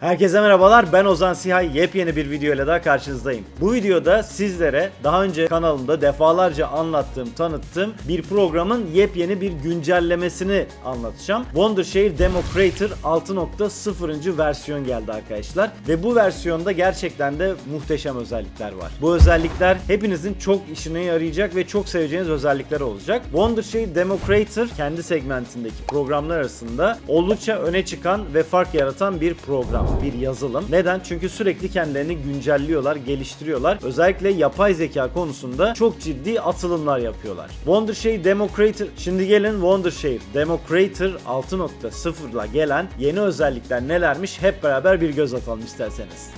Herkese merhabalar ben Ozan Sihay yepyeni bir video ile daha karşınızdayım. Bu videoda sizlere daha önce kanalımda defalarca anlattığım, tanıttığım bir programın yepyeni bir güncellemesini anlatacağım. Wondershare Demo Creator 6.0. versiyon geldi arkadaşlar ve bu versiyonda gerçekten de muhteşem özellikler var. Bu özellikler hepinizin çok işine yarayacak ve çok seveceğiniz özellikler olacak. Wondershare Demo Creator kendi segmentindeki programlar arasında oldukça öne çıkan ve fark yaratan bir program, bir yazılım. Neden? Çünkü sürekli kendilerini güncelliyorlar, geliştiriyorlar. Özellikle yapay zeka konusunda çok ciddi atılımlar yapıyorlar. Wondershare Demo Creator, şimdi gelin Wondershare Demo Creator 6.0 ile gelen yeni özellikler nelermiş hep beraber bir göz atalım isterseniz.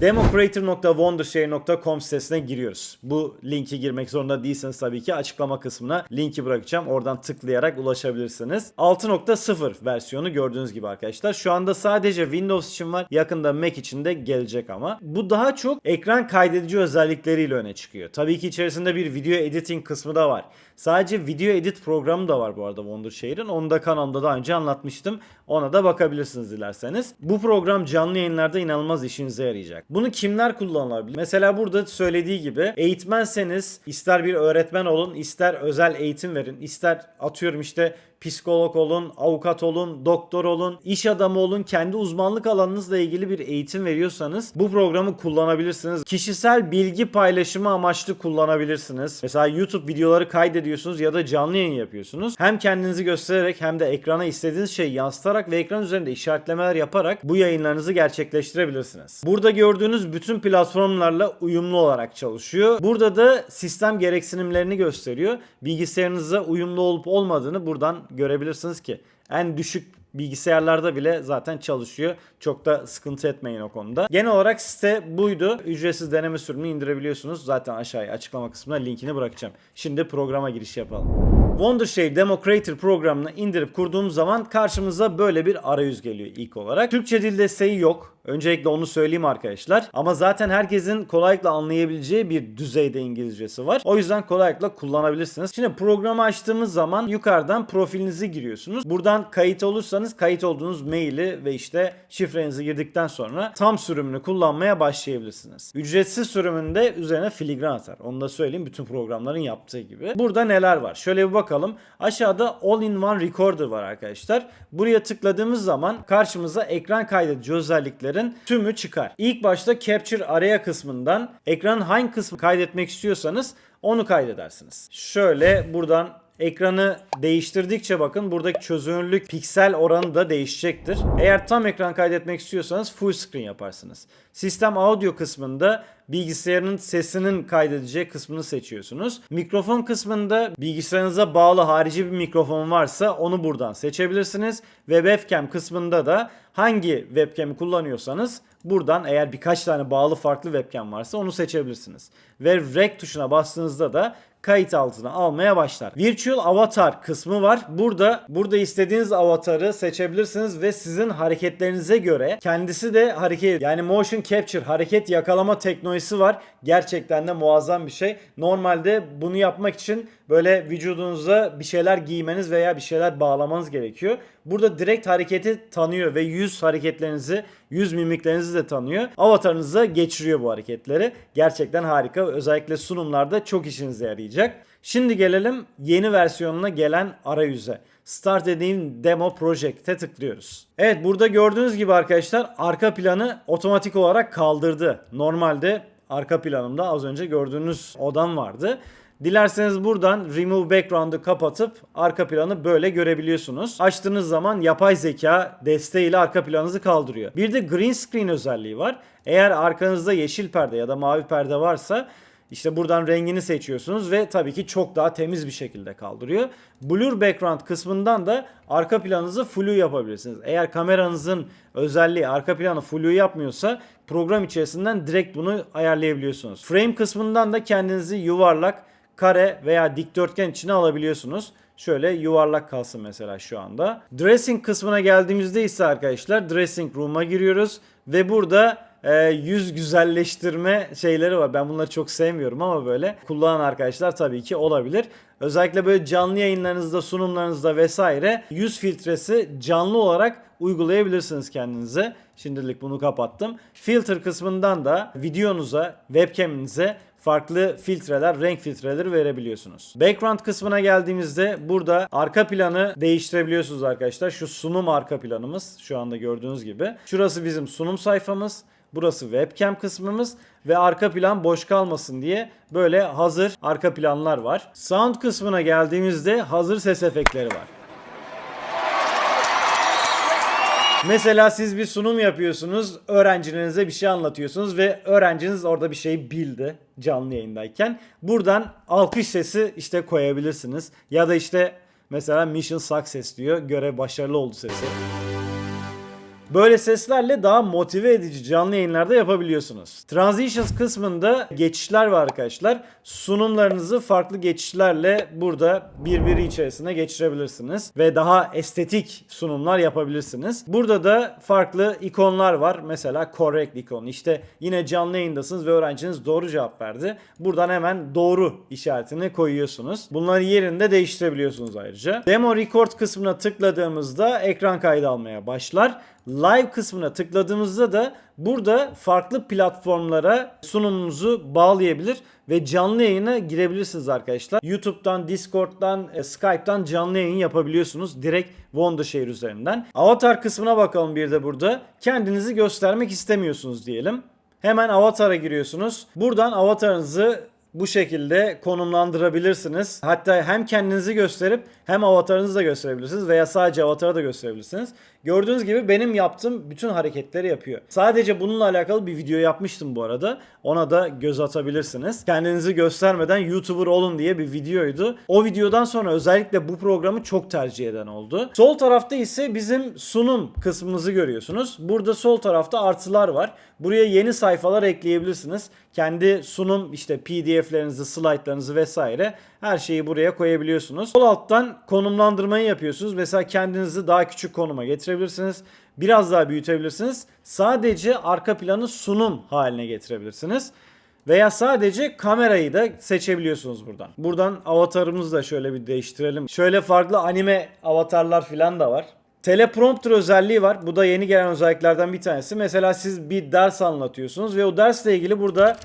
democreator.wondershare.com sitesine giriyoruz. Bu linki girmek zorunda değilseniz tabii ki açıklama kısmına linki bırakacağım. Oradan tıklayarak ulaşabilirsiniz. 6.0 versiyonu gördüğünüz gibi arkadaşlar. Şu anda sadece Windows için var. Yakında Mac için de gelecek ama. Bu daha çok ekran kaydedici özellikleriyle öne çıkıyor. Tabii ki içerisinde bir video editing kısmı da var. Sadece video edit programı da var bu arada Wondershare'ın. Onu da kanalımda daha önce anlatmıştım. Ona da bakabilirsiniz dilerseniz. Bu program canlı yayınlarda inanılmaz işinize yarayacak. Bunu kimler kullanabilir? Mesela burada söylediği gibi eğitmenseniz ister bir öğretmen olun, ister özel eğitim verin, ister atıyorum işte psikolog olun, avukat olun, doktor olun, iş adamı olun, kendi uzmanlık alanınızla ilgili bir eğitim veriyorsanız bu programı kullanabilirsiniz. Kişisel bilgi paylaşımı amaçlı kullanabilirsiniz. Mesela YouTube videoları kaydediyorsunuz ya da canlı yayın yapıyorsunuz. Hem kendinizi göstererek hem de ekrana istediğiniz şeyi yansıtarak ve ekran üzerinde işaretlemeler yaparak bu yayınlarınızı gerçekleştirebilirsiniz. Burada gördüğünüz bütün platformlarla uyumlu olarak çalışıyor. Burada da sistem gereksinimlerini gösteriyor. Bilgisayarınıza uyumlu olup olmadığını buradan görebilirsiniz ki en düşük bilgisayarlarda bile zaten çalışıyor. Çok da sıkıntı etmeyin o konuda. Genel olarak site buydu. Ücretsiz deneme sürümünü indirebiliyorsunuz. Zaten aşağıya açıklama kısmına linkini bırakacağım. Şimdi programa giriş yapalım. Wondershare Demo Creator programını indirip kurduğumuz zaman karşımıza böyle bir arayüz geliyor ilk olarak. Türkçe dil desteği yok. Öncelikle onu söyleyeyim arkadaşlar. Ama zaten herkesin kolaylıkla anlayabileceği bir düzeyde İngilizcesi var. O yüzden kolaylıkla kullanabilirsiniz. Şimdi programı açtığımız zaman yukarıdan profilinizi giriyorsunuz. Buradan kayıt olursanız kayıt olduğunuz maili ve işte şifrenizi girdikten sonra tam sürümünü kullanmaya başlayabilirsiniz. Ücretsiz sürümünde üzerine filigran atar. Onu da söyleyeyim bütün programların yaptığı gibi. Burada neler var? Şöyle bir bakalım. Aşağıda All-in-One Recorder var arkadaşlar. Buraya tıkladığımız zaman karşımıza ekran kaydedici özelliklerin tümü çıkar. İlk başta Capture Area kısmından ekranın hangi kısmı kaydetmek istiyorsanız onu kaydedersiniz. Şöyle buradan Ekranı değiştirdikçe bakın buradaki çözünürlük piksel oranı da değişecektir. Eğer tam ekran kaydetmek istiyorsanız full screen yaparsınız. Sistem audio kısmında bilgisayarın sesinin kaydedeceği kısmını seçiyorsunuz. Mikrofon kısmında bilgisayarınıza bağlı harici bir mikrofon varsa onu buradan seçebilirsiniz. Ve webcam kısmında da hangi webcam'i kullanıyorsanız buradan eğer birkaç tane bağlı farklı webcam varsa onu seçebilirsiniz. Ve rec tuşuna bastığınızda da kayıt altına almaya başlar. Virtual Avatar kısmı var. Burada burada istediğiniz avatarı seçebilirsiniz ve sizin hareketlerinize göre kendisi de hareket yani motion capture hareket yakalama teknolojisi var. Gerçekten de muazzam bir şey. Normalde bunu yapmak için böyle vücudunuza bir şeyler giymeniz veya bir şeyler bağlamanız gerekiyor. Burada direkt hareketi tanıyor ve yüz hareketlerinizi, yüz mimiklerinizi de tanıyor. Avatarınıza geçiriyor bu hareketleri. Gerçekten harika. Özellikle sunumlarda çok işinize yarayacak. Şimdi gelelim yeni versiyonuna gelen arayüze. Start dediğim demo project'e tıklıyoruz. Evet burada gördüğünüz gibi arkadaşlar arka planı otomatik olarak kaldırdı. Normalde arka planımda az önce gördüğünüz odam vardı. Dilerseniz buradan Remove Background'ı kapatıp arka planı böyle görebiliyorsunuz. Açtığınız zaman yapay zeka desteğiyle arka planınızı kaldırıyor. Bir de Green Screen özelliği var. Eğer arkanızda yeşil perde ya da mavi perde varsa işte buradan rengini seçiyorsunuz ve tabii ki çok daha temiz bir şekilde kaldırıyor. Blur background kısmından da arka planınızı flu yapabilirsiniz. Eğer kameranızın özelliği arka planı flu yapmıyorsa program içerisinden direkt bunu ayarlayabiliyorsunuz. Frame kısmından da kendinizi yuvarlak, kare veya dikdörtgen içine alabiliyorsunuz. Şöyle yuvarlak kalsın mesela şu anda. Dressing kısmına geldiğimizde ise arkadaşlar dressing room'a giriyoruz ve burada e, yüz güzelleştirme şeyleri var. Ben bunları çok sevmiyorum ama böyle kullanan arkadaşlar tabii ki olabilir. Özellikle böyle canlı yayınlarınızda, sunumlarınızda vesaire yüz filtresi canlı olarak uygulayabilirsiniz kendinize. Şimdilik bunu kapattım. Filter kısmından da videonuza, webcam'inize farklı filtreler, renk filtreleri verebiliyorsunuz. Background kısmına geldiğimizde burada arka planı değiştirebiliyorsunuz arkadaşlar. Şu sunum arka planımız şu anda gördüğünüz gibi. Şurası bizim sunum sayfamız. Burası webcam kısmımız ve arka plan boş kalmasın diye böyle hazır arka planlar var. Sound kısmına geldiğimizde hazır ses efektleri var. Mesela siz bir sunum yapıyorsunuz, öğrencilerinize bir şey anlatıyorsunuz ve öğrenciniz orada bir şey bildi canlı yayındayken. Buradan alkış sesi işte koyabilirsiniz. Ya da işte mesela mission success diyor, görev başarılı oldu sesi. Böyle seslerle daha motive edici canlı yayınlarda yapabiliyorsunuz. Transitions kısmında geçişler var arkadaşlar. Sunumlarınızı farklı geçişlerle burada birbiri içerisine geçirebilirsiniz. Ve daha estetik sunumlar yapabilirsiniz. Burada da farklı ikonlar var. Mesela correct ikonu. İşte yine canlı yayındasınız ve öğrenciniz doğru cevap verdi. Buradan hemen doğru işaretini koyuyorsunuz. Bunları yerinde değiştirebiliyorsunuz ayrıca. Demo record kısmına tıkladığımızda ekran kaydı almaya başlar. Live kısmına tıkladığımızda da burada farklı platformlara sunumunuzu bağlayabilir ve canlı yayına girebilirsiniz arkadaşlar. YouTube'dan, Discord'dan, e, Skype'tan canlı yayın yapabiliyorsunuz direkt Wondershare üzerinden. Avatar kısmına bakalım bir de burada. Kendinizi göstermek istemiyorsunuz diyelim. Hemen avatara giriyorsunuz. Buradan avatarınızı bu şekilde konumlandırabilirsiniz. Hatta hem kendinizi gösterip hem avatarınızı da gösterebilirsiniz veya sadece avatarı da gösterebilirsiniz. Gördüğünüz gibi benim yaptığım bütün hareketleri yapıyor. Sadece bununla alakalı bir video yapmıştım bu arada. Ona da göz atabilirsiniz. Kendinizi göstermeden YouTuber olun diye bir videoydu. O videodan sonra özellikle bu programı çok tercih eden oldu. Sol tarafta ise bizim sunum kısmımızı görüyorsunuz. Burada sol tarafta artılar var. Buraya yeni sayfalar ekleyebilirsiniz. Kendi sunum işte PDF'lerinizi, slaytlarınızı vesaire her şeyi buraya koyabiliyorsunuz. Sol alttan konumlandırmayı yapıyorsunuz. Mesela kendinizi daha küçük konuma getirebilirsiniz. Biraz daha büyütebilirsiniz. Sadece arka planı sunum haline getirebilirsiniz. Veya sadece kamerayı da seçebiliyorsunuz buradan. Buradan avatarımızı da şöyle bir değiştirelim. Şöyle farklı anime avatarlar falan da var. Teleprompter özelliği var. Bu da yeni gelen özelliklerden bir tanesi. Mesela siz bir ders anlatıyorsunuz ve o dersle ilgili burada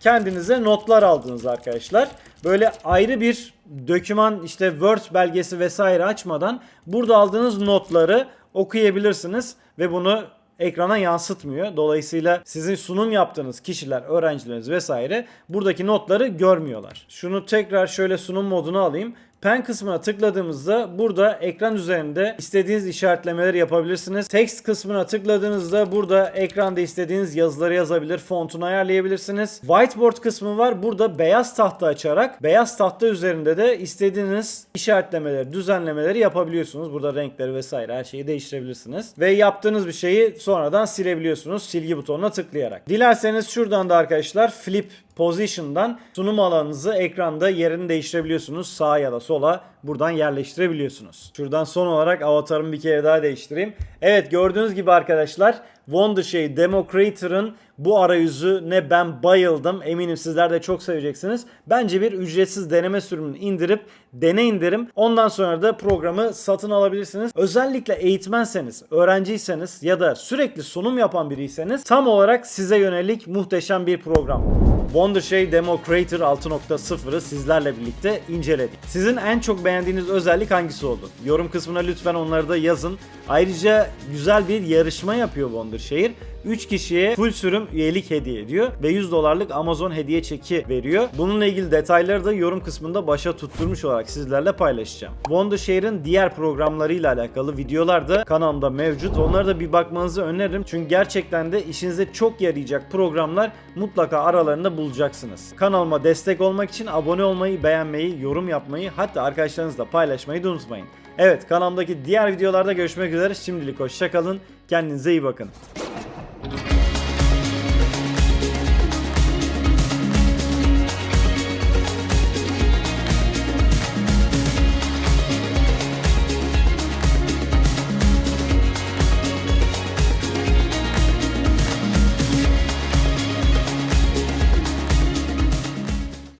kendinize notlar aldınız arkadaşlar. Böyle ayrı bir döküman işte Word belgesi vesaire açmadan burada aldığınız notları okuyabilirsiniz ve bunu ekrana yansıtmıyor. Dolayısıyla sizin sunum yaptığınız kişiler, öğrencileriniz vesaire buradaki notları görmüyorlar. Şunu tekrar şöyle sunum moduna alayım. Pen kısmına tıkladığımızda burada ekran üzerinde istediğiniz işaretlemeleri yapabilirsiniz. Text kısmına tıkladığınızda burada ekranda istediğiniz yazıları yazabilir, fontunu ayarlayabilirsiniz. Whiteboard kısmı var. Burada beyaz tahta açarak beyaz tahta üzerinde de istediğiniz işaretlemeleri, düzenlemeleri yapabiliyorsunuz. Burada renkleri vesaire her şeyi değiştirebilirsiniz. Ve yaptığınız bir şeyi sonradan silebiliyorsunuz silgi butonuna tıklayarak. Dilerseniz şuradan da arkadaşlar flip Position'dan sunum alanınızı ekranda yerini değiştirebiliyorsunuz. Sağa ya da sola buradan yerleştirebiliyorsunuz. Şuradan son olarak avatarımı bir kere daha değiştireyim. Evet gördüğünüz gibi arkadaşlar Wondershare Demo Creator'ın bu arayüzüne ben bayıldım. Eminim sizler de çok seveceksiniz. Bence bir ücretsiz deneme sürümünü indirip deneyin derim. Ondan sonra da programı satın alabilirsiniz. Özellikle eğitmenseniz, öğrenciyseniz ya da sürekli sunum yapan biriyseniz tam olarak size yönelik muhteşem bir program. Wondershare Demo Creator 6.0'ı sizlerle birlikte inceledik. Sizin en çok beğendiğiniz özellik hangisi oldu? Yorum kısmına lütfen onları da yazın. Ayrıca güzel bir yarışma yapıyor Wondershare. 3 kişiye full sürüm üyelik hediye ediyor ve 100 dolarlık Amazon hediye çeki veriyor. Bununla ilgili detayları da yorum kısmında başa tutturmuş olarak sizlerle paylaşacağım. Wondershare'ın diğer programlarıyla alakalı videolar da kanalımda mevcut. Onlara da bir bakmanızı öneririm. Çünkü gerçekten de işinize çok yarayacak programlar mutlaka aralarında bulacaksınız. Kanalıma destek olmak için abone olmayı, beğenmeyi, yorum yapmayı hatta arkadaşlarınızla paylaşmayı da unutmayın. Evet kanalımdaki diğer videolarda görüşmek üzere. Şimdilik hoşçakalın. Kendinize iyi bakın.